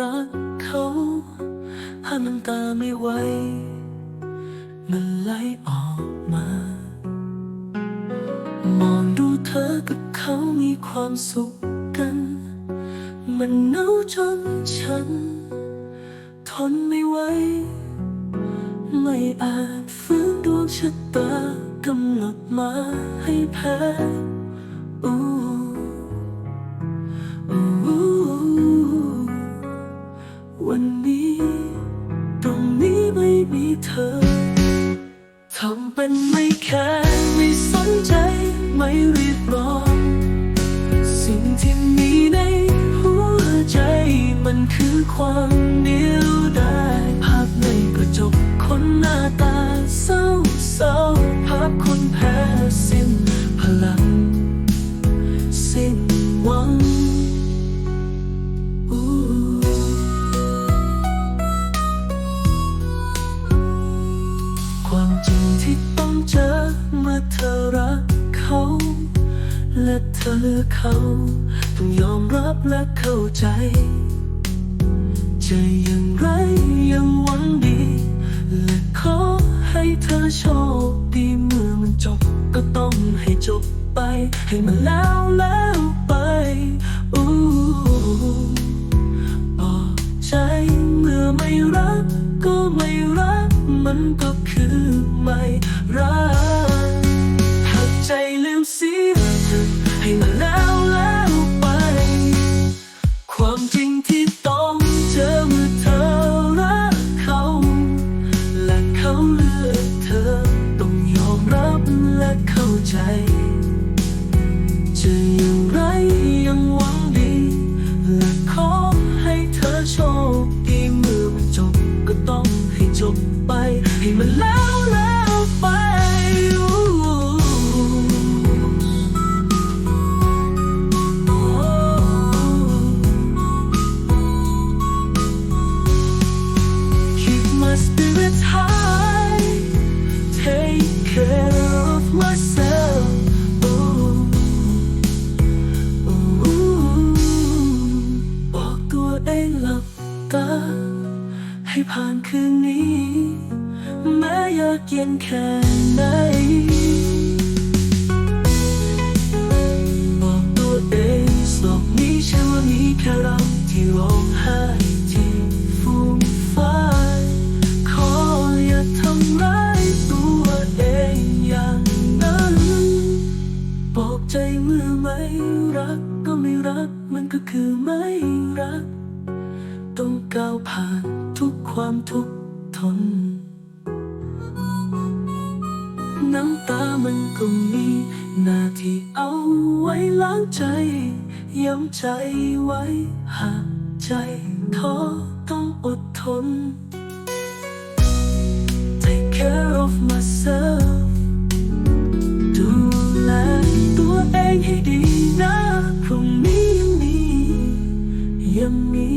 รักเขาห้ามน้ำตาไม่ไหวมันไหลออกมา มองดูเธอกับเขามีความสุขกัน มันหนาวจนฉัน ทนไม่ไหวไม่อาจฟื้นดวงชะตากำหนดมาให้แพ้ นี้ ตรงนี้ไม่มีเธอ ทำเป็นไม่แคร์ไม่สนใจไม่รีบร้อน สิ่งที่มีในหัวใจมันคือความดี เขาและเธอเลือกเขา ต้องยอมรับและเข้าใจ ใจอย่างไรยังหวังดี และขอให้เธอโชคดีเมื่อมันจบ ก็ต้องให้จบไป ให้มันแล้วแล้วไปอู้บอกใจเมื่อไม่รัก ก็ไม่รัก มันก็คือไม่รัก ใจ จะอย่างไรยังหวังดี และขอให้เธอโชคดีเมื่อมันจบก็ต้องให้จบไป ให้มันแล้วแล้วไป Keep my spirits high Take care of myself เองหลับตา ให้ผ่านคืนนี้ แม้ยากเย็นแค่ไหนบอกตัวเองโลกนี้ใช่ว่ามีแค่เราที่ร้องไห้ที่ฟูมฟายขออย่าทำร้ายตัวเองอย่างนั้นบอกใจเมื่อไม่รักก็ไม่รักมันก็คือไม่รัก ก้าวผ่านทุกความทุกทน น้ำตามันก็มีหน้าที่เอาไว้ล้างใจย้ำใจไว้หากใจท้อต้องอดทน Take care of myself ดูแลตัวเองให้ดีนะพรุ่งนี้ยังมียังมี